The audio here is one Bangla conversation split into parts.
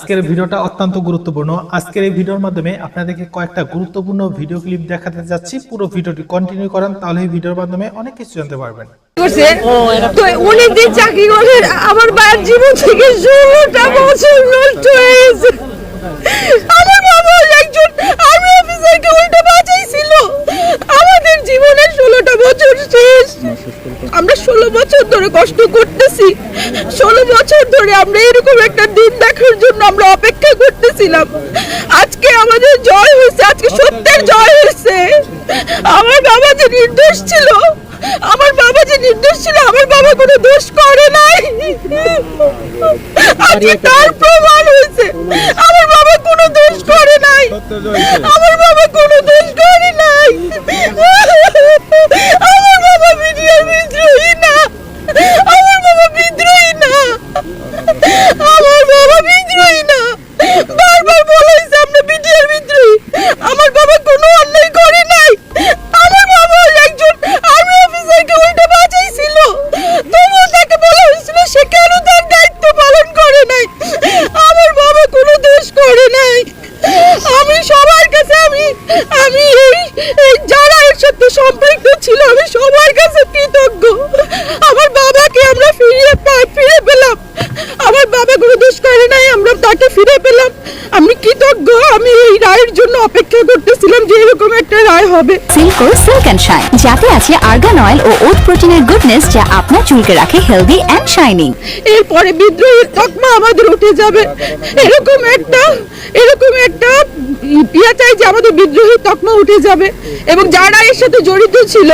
আজকের ভিডিওটা অত্যন্ত গুরুত্বপূর্ণ। আজকের এই ভিডিওর মাধ্যমে আপনাদেরকে কয়েকটা গুরুত্বপূর্ণ ভিডিও ক্লিপ দেখাতে যাচ্ছি। পুরো ভিডিওটি কন্টিনিউ করেন, তাহলে এই ভিডিওর মাধ্যমে অনেক কিছু জানতে পারবেন। আমার ষোলো বছর ধরে কষ্ট ধরে আমরা এরকম একটা দিন দেখার জন্য আমরা অপেক্ষা করতেছিলাম। আজকে আমাদের জয় হয়েছে আজকে সত্যের জয় হয়েছে। আমার বাবা যে নির্দোষ ছিল আমার বাবা যে নির্দোষ ছিল আমার বাবা কোনো দোষ করে নাই। আজকে তার প্রমাণ হয়েছে আমার বাবা কোনো দোষ করে নাই। আমার বাবা কোনো দোষ করে নাই আমার বাবা মিডিয়া বিদ্রোহী না আমার বাবা বিদ্রোহী না আমার বাবা বিদ্রোহী না বারবার বলেছে আমরা বিডিআর বিদ্রোহী আমার বাবা কোনো অন্যায় করে নাই আমার বাবা একজন আর্মি অফিসারকে উল্টো বাঁচাইছিল তবুও তাকে বলা হয়েছিল সে কেন তার দায়িত্ব পালন করে নাই আমার বাবা কোনো দোষ করে নাই আমি সবার কাছে আমি আমি এই এই যারা এর সাথে সম্পৃক্ত ছিল আমি সবার কাছে কৃতজ্ঞ আমার বাবাকে আমরা ফিরিয়ে পাই ফিরে পেলাম আমার বাবা কোনো দোষ করে নাই আমরা তাকে ফিরে পেলাম আমি কৃতজ্ঞ আমি এই রায়ের জন্য অপেক্ষা করতেছিলাম যে এরকম একটা রায় হবে। সিল্কো সিল্ক অ্যান্ড শাইন যাতে আছে আর্গান অয়েল ও ওট প্রোটিনের গুডনেস যা আপনার চুলকে রাখে হেলদি অ্যান্ড শাইনিং এরপরে বিদ্রোহের তকমা আমাদের উঠে যাবে। এরকম একটা এরকম একটা ইয়া চাই যে আমাদের তকমা উঠে যাবে। এবং যারা এর সাথে জড়িত ছিল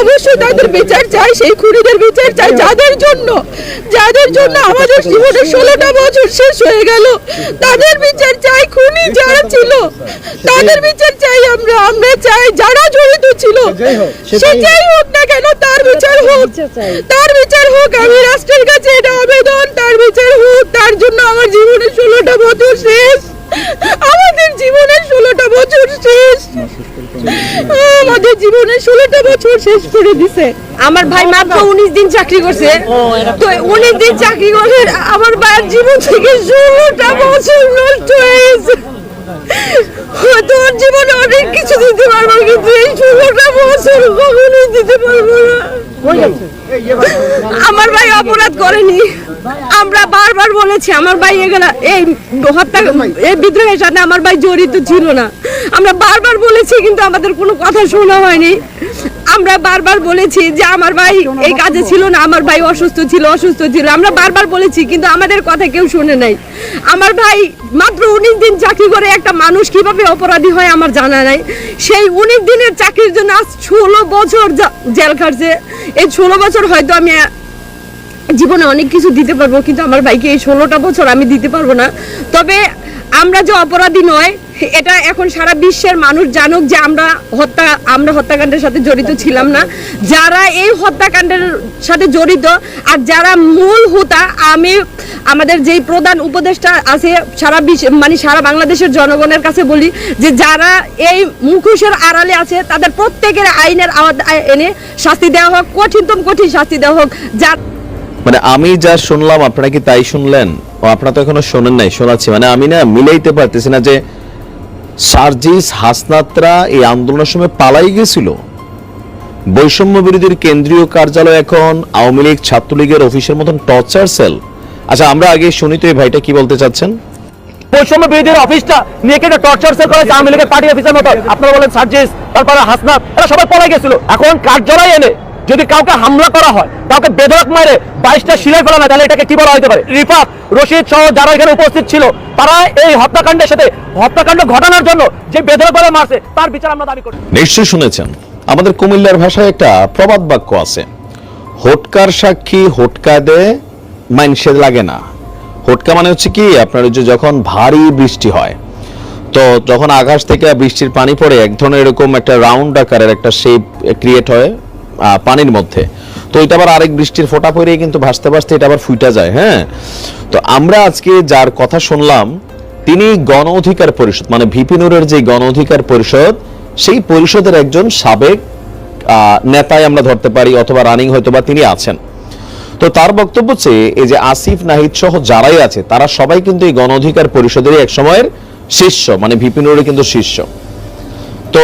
অবশ্যই তাদের বিচার চাই সেই খুনিদের বিচার চাই যাদের জন্য যাদের জন্য আমাদের জীবনের ষোলোটা বছর শেষ হয়ে গেল তাদের বিচার চাই খুনি যারা ছিল তাদের বিচার চাই আমরা। আমরা চাই যারা জড়িত ছিল সে যাই হোক না কেন তার বিচার হোক তার বিচার হোক আমি রাষ্ট্রের কাছে এটা আবেদন তার বিচার হোক তার জন্য আমার জীবনের ষোলোটা বছর শেষ। আমাদের জীবনের ষোলোটা বছর শেষ। আমাদের জীবনের ষোলোটা বছর শেষ করে দিছে। আমার ভাই মাত্র উনিশ দিন চাকরি করছে। তো উনিশ দিন চাকরি করে আমার ভাইয়ের জীবন থেকে ষোলোটা বছর নষ্ট হয়ে গেছে। হয়তো ওর জীবনে অনেক কিছু দিতে পারব কিন্তু এই ষোলোটা বছর কখনোই দিতে পারব না। আমার ভাই অপরাধ করেনি। আমরা বারবার বলেছি আমার ভাই এগুলা এই হত্যা এই বিদ্রোহের সাথে আমার ভাই জড়িত ছিল না। আমরা বারবার বলেছি কিন্তু আমাদের কোনো কথা শোনা হয়নি। আমরা বারবার বলেছি যে আমার ভাই এই কাজে ছিল না, আমার ভাই অসুস্থ ছিল অসুস্থ ছিল। আমরা বারবার বলেছি, কিন্তু আমাদের কথা কেউ শুনে নাই। আমার ভাই মাত্র উনিশ দিন চাকরি করে একটা মানুষ কীভাবে অপরাধী হয় আমার জানা নাই। সেই উনিশ দিনের চাকরির জন্য আজ ষোলো বছর জেল খাটছে। এই ষোলো বছর হয়তো আমি জীবনে অনেক কিছু দিতে পারব, কিন্তু আমার ভাইকে এই ষোলোটা বছর আমি দিতে পারব না। তবে আমরা যে অপরাধী নয় এটা এখন সারা বিশ্বের মানুষ জানুক যে আমরা হত্যা, আমরা হত্যাকাণ্ডের সাথে জড়িত ছিলাম না। যারা এই হত্যাকাণ্ডের সাথে জড়িত আর যারা মূল হোতা, আমি, আমাদের যেই প্রধান উপদেষ্টা আছে সারা বিশ্ব মানে সারা বাংলাদেশের জনগণের কাছে বলি যে যারা এই মুখোশের আড়ালে আছে, তাদের প্রত্যেকের আইনের এনে শাস্তি দেওয়া হোক, কঠিনতম কঠিন শাস্তি দেওয়া হোক, যা মানে আমি যা শুনলাম, আপনারা কি তাই শুনলেন? ও, আপনারা তো এখনও শোনেন নাই, শোনাচ্ছি। মানে আমি না মিলাইতে পারতেছি না যে সার্জিস হাসনাতরা এই আন্দোলনের সময় পালাই গেছিল। বৈষম্য বিরোধীর কেন্দ্রীয় কার্যালয় এখন আওয়ামী লীগ ছাত্রলীগের অফিসের মতন টর্চার সেল। আচ্ছা আমরা আগে শুনি তো এই ভাইটা কি বলতে চাচ্ছেন? বৈষম্য বিরোধীর অফিসটা নিয়ে কেটে টর্চার সেল করেছে আওয়ামী লীগের পার্টি অফিসের মতো। আপনারা বলেন সার্জিস, তারপরে হাসনাত, এরা সবাই পলাই গেছিল। এখন কার্যালয় এনে যদি কাউকে হামলা করা হয়, কাউকে বেধরক মারে বাইশটা শিলাই ফেলা না তাহলে এটাকে কি বলা হতে পারে? রিফাত, রশিদ সহ যারা এখানে উপস্থিত ছিল, তারা এই হত্যাকাণ্ডের সাথে হত্যাকাণ্ড ঘটানোর জন্য যে বেধরক ভাবে মারছে, তার বিচার আমরা দাবি করি নিশ্চয়ই শুনেছেন, আমাদের কুমিল্লার ভাষায় একটা প্রবাদ বাক্য আছে, হোটকার সাক্ষী হোটকা দে মাইনসে লাগে না। হোটকা মানে হচ্ছে কি, আপনার যে যখন ভারী বৃষ্টি হয়, তো যখন আকাশ থেকে বৃষ্টির পানি পড়ে, এক ধরনের এরকম একটা রাউন্ড আকারের একটা শেপ ক্রিয়েট হয় পানির মধ্যে। তো এটা আবার আরেক বৃষ্টির ফোঁটা পড়েই কিন্তু ভাসতে ভাসতে এটা আবার ফুইটা যায় হ্যাঁ? তো আমরা আজকে যার কথা শুনলাম, তিনি গণ অধিকার পরিষদ মানে ভিপি নুরের যে গণ অধিকার পরিষদ, সেই পরিষদের একজন সাবেক নেতায় আমরা ধরতে পারি, অথবা রানিং হয়তো বা তিনি আছেন। তো তার বক্তব্য হচ্ছে, এই যে আসিফ, নাহিদ সহ যারাই আছে, তারা সবাই কিন্তু এই গণ অধিকার পরিষদেরই এক সময়ের শিষ্য মানে ভিপিনুরের কিন্তু শিষ্য তো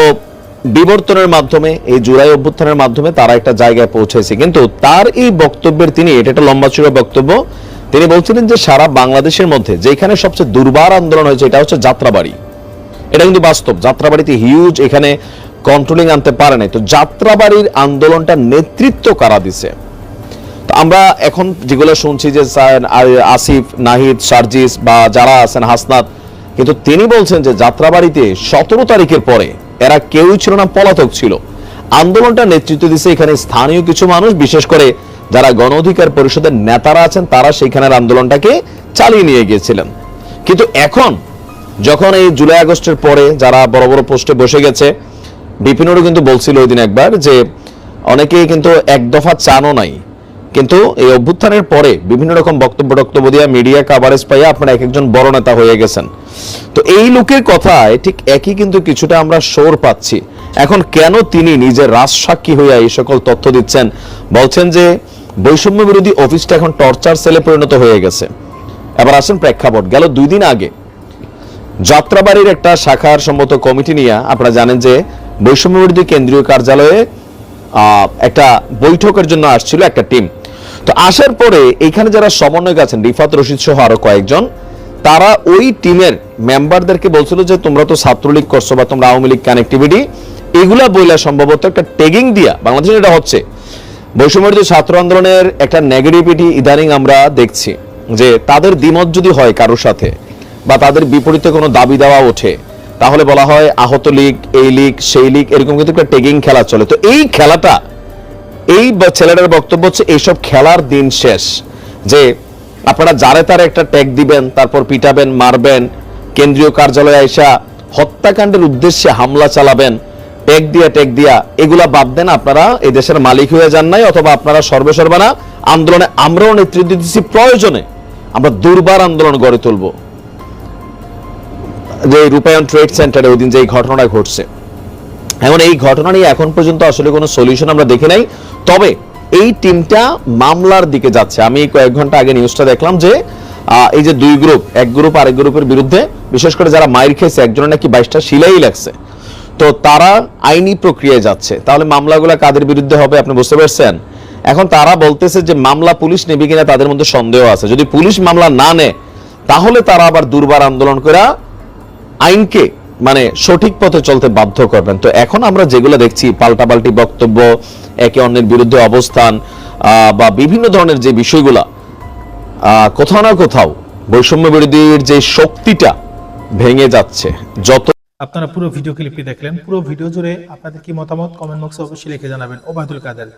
বিবর্তনের মাধ্যমে, এই জুলাই অভ্যুত্থানের মাধ্যমে তারা একটা জায়গায় পৌঁছেছে। কিন্তু তার এই বক্তব্যের তিনি, এটা একটা লম্বা চূড়া বক্তব্য, তিনি বলছিলেন যে সারা বাংলাদেশের মধ্যে যেখানে সবচেয়ে দুর্বার আন্দোলন হয়েছে, এটা হচ্ছে যাত্রাবাড়ি। এটা কিন্তু বাস্তব, যাত্রাবাড়িতে হিউজ এখানে কন্ট্রোলিং আনতে পারে নাই। তো যাত্রাবাড়ির আন্দোলনটা নেতৃত্ব কারা দিছে? তো আমরা এখন যেগুলো শুনছি যে আসিফ, নাহিদ, সার্জিস বা যারা আছেন, হাসনাত, কিন্তু তিনি বলছেন যে যাত্রাবাড়িতে সতেরো তারিখের পরে এরা কেউই ছিল না, পলাতক ছিল। আন্দোলনটা নেতৃত্ব দিচ্ছে এখানে স্থানীয় কিছু মানুষ, বিশেষ করে যারা গণ অধিকার পরিষদের নেতারা আছেন, তারা সেখানের আন্দোলনটাকে চালিয়ে নিয়ে গিয়েছিলেন। কিন্তু এখন, যখন এই জুলাই আগস্টের পরে যারা বড় বড় পোস্টে বসে গেছে বিপিনুরও কিন্তু বলছিল ওই দিন একবার যে অনেকেই কিন্তু এক দফা চানও নাই। কিন্তু এই অভ্যুত্থানের পরে বিভিন্ন রকম বক্তব্য টক্তব্য দিয়া মিডিয়া কাভারেজ পাইয়া আপনারা এক একজন বড় নেতা হয়ে গেছেন। তো এই লোকের কথায় ঠিক একই কিন্তু কিছুটা আমরা সোর পাচ্ছি। এখন কেন তিনি নিজের রাজসাক্ষী হইয়া এই সকল তথ্য দিচ্ছেন? বলছেন যে বৈষম্য বিরোধী অফিসটা এখন টর্চার সেলে পরিণত হয়ে গেছে। এবার আসেন প্রেক্ষাপট। গেল দুই দিন আগে যাত্রাবাড়ির একটা শাখার সম্মত কমিটি নিয়ে আপনারা জানেন যে বৈষম্য বিরোধী কেন্দ্রীয় কার্যালয়ে একটা বৈঠকের জন্য আসছিল একটা টিম। তো আসার পরে এখানে যারা সমন্বয়ক আছেন, রিফাত রশিদ সহ আরও কয়েকজন, তারা ওই টিমের মেম্বারদেরকে বলছিল যে, তোমরা তো ছাত্রলীগ করছ বা তোমরা আওয়ামী লীগ কানেক্টিভিটি এগুলা বইলা সম্ভবত একটা টেগিং দিয়া বাংলাদেশে এটা হচ্ছে। বৈষম্যবিরোধী ছাত্র আন্দোলনের একটা নেগেটিভিটি ইদানিং আমরা দেখছি, যে তাদের দ্বিমত যদি হয় কারোর সাথে বা তাদের বিপরীতে কোনো দাবি দেওয়া ওঠে, তাহলে বলা হয় আহত লীগ, এই লীগ, সেই লীগ, এরকম কিন্তু একটা টেগিং খেলা চলে। তো এই খেলাটা এই ছেলেটার বক্তব্য হচ্ছে এইসব খেলার দিন শেষ। যে আপনারা যারে তারে একটা ট্যাগ দিবেন, তারপর পিটাবেন, মারবেন, কেন্দ্রীয় কার্যালয়ে আইসা হত্যাকাণ্ডের উদ্দেশ্যে হামলা চালাবেন ট্যাগ দিয়া ট্যাগ দিয়া, এগুলা বাদ দেন আপনারা, এই দেশের মালিক হয়ে যান নাই, অথবা আপনারা সর্বসর্বানা আন্দোলনে আমরাও নেতৃত্ব দিচ্ছি প্রয়োজনে। আমরা দুর্বার আন্দোলন গড়ে তুলবো। যে রূপায়ণ ট্রেড সেন্টারে ওই দিন যে এই ঘটনাটা ঘটছে। এখন এই ঘটনা নিয়ে এখন পর্যন্ত আসলে কোনো সলিউশন আমরা দেখি নাই। তবে এই টিমটা মামলার দিকে যাচ্ছে। আমি কয়েক ঘণ্টা আগে নিউজটা দেখলাম যে এই যে দুই গ্রুপ এক গ্রুপ আরেক গ্রুপের বিরুদ্ধে, বিশেষ করে যারা মাইর খেয়েছে, একজনের নাকি বাইশটা শিলাই লাগছে। তো তারা আইনি প্রক্রিয়ায় যাচ্ছে। তাহলে মামলাগুলো কাদের বিরুদ্ধে হবে আপনি বুঝতে পারছেন? এখন তারা বলতেছে যে, মামলা পুলিশ নেবে কিনা তাদের মধ্যে সন্দেহ আছে। যদি পুলিশ মামলা না নেয়, তাহলে তারা আবার দুর্বার আন্দোলন করে আইনকে মানে সঠিক পথে চলতে বাধ্য করবেন। তো এখন আমরা যেগুলো দেখছি, পাল্টাপাল্টি বক্তব্য, একে অন্যের বিরুদ্ধে অবস্থান বা বিভিন্ন ধরনের যে বিষয়গুলা কোথাও না কোথাও বৈষম্য বিরোধীর যে শক্তিটা ভেঙে যাচ্ছে, যত আপনারা পুরো ভিডিও ক্লিপটি দেখলেন। পুরো ভিডিও জুড়ে আপনাদের কি মতামত কমেন্ট বক্সে অবশ্যই লিখে জানাবেন। ওবায়দুল কাদের।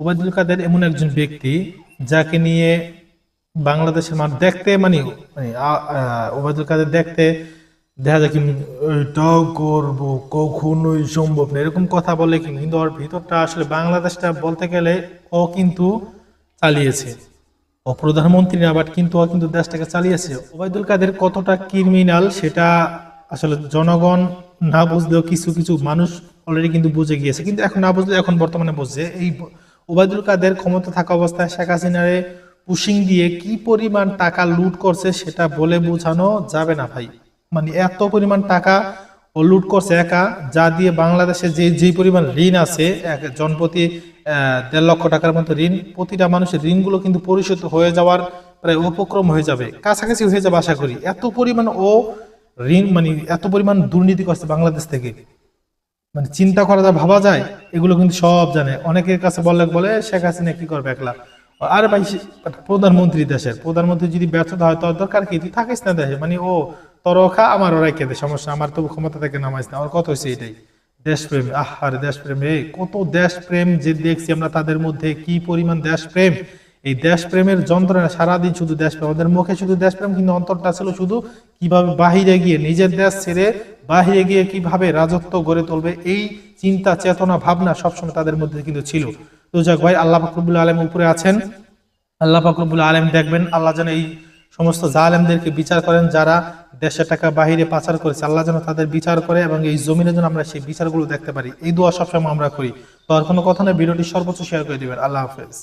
ওবায়দুল কাদের এমন একজন ব্যক্তি যাকে নিয়ে বাংলাদেশের মানুষ দেখতে মানে ওবায়দুল কাদের দেখতে দেখা যায় কি এটাও করব, কখনোই সম্ভব না। এরকম কথা বলে কি কিন্তু ওর ভিতরটা আসলে বাংলাদেশটা বলতে গেলে ও কিন্তু চালিয়েছে। ও প্রধানমন্ত্রী না বাট কিন্তু ও কিন্তু দেশটাকে চালিয়েছে। ওবায়দুল কাদের কতটা ক্রিমিনাল সেটা আসলে জনগণ না বুঝলেও কিছু কিছু মানুষ অলরেডি কিন্তু বুঝে গিয়েছে। কিন্তু এখন না বুঝলে এখন বর্তমানে বুঝছে এই ওবায়দুল কাদের ক্ষমতা থাকা অবস্থায় শেখ হাসিনারে পুশিং দিয়ে কি পরিমাণ টাকা লুট করছে সেটা বলে বোঝানো যাবে না ভাই। মানে এত পরিমাণ টাকা ও লুট করছে একা, যা দিয়ে বাংলাদেশে যে যে পরিমাণ ঋণ আছে জনপ্রতি দেড় লক্ষ টাকার মতো ঋণ, প্রতিটা মানুষের ঋণগুলো কিন্তু পরিশোধ হয়ে যাওয়ার প্রায় উপক্রম হয়ে যাবে, কাছাকাছি হয়ে যাবে আশা করি। এত পরিমাণ ও ঋণ মানে এত পরিমাণ দুর্নীতি করছে বাংলাদেশ থেকে। মানে চিন্তা করা যা ভাবা যায়, এগুলো কিন্তু সব জানে। অনেকের কাছে বললে বলে, শেখ হাসিনা কি করবে একলা? আর ভাই প্রধানমন্ত্রী দেশের, প্রধানমন্ত্রী যদি ব্যর্থতা হয়, তোর দরকার কি? তুই থাকিস না দেশে? মানে ও তোর খা আমার ওরাই খেতে, সমস্যা আমার তো ক্ষমতা থেকে নামাইস না আমার কত হয়েছে এটাই। দেশপ্রেম আহ আরে দেশপ্রেম। রে কত দেশপ্রেম যে দেখছি আমরা তাদের মধ্যে, কি পরিমাণ দেশপ্রেম। এই দেশপ্রেমের যন্ত্রণা সারাদিন শুধু দেশপ্রেম। ওদের মুখে শুধু দেশপ্রেম, কিন্তু অন্তরটা ছিল শুধু কীভাবে বাহিরে গিয়ে, নিজের দেশ ছেড়ে বাহিরে গিয়ে কীভাবে রাজত্ব গড়ে তুলবে, এই চিন্তা, চেতনা, ভাবনা সবসময় তাদের মধ্যে কিন্তু ছিল। তো যাক ভাই, আল্লাহ ফাকরুল আলম উপরে আছেন। আল্লাহ ফাকরুল আলম দেখবেন, আল্লাহ যেন এই সমস্ত জালেমদেরকে বিচার করেন যারা দেশের টাকা বাহিরে পাচার করেছে। আল্লাহ যেন তাদের বিচার করে এবং এই জমিনে যেন আমরা সেই বিচারগুলো দেখতে পারি। এই দোয়া সবসময় আমরা করি। তো আর কোনো কথা নয় ভিডিওটি সর্বোচ্চ শেয়ার করে দেবেন। আল্লাহ হাফেজ।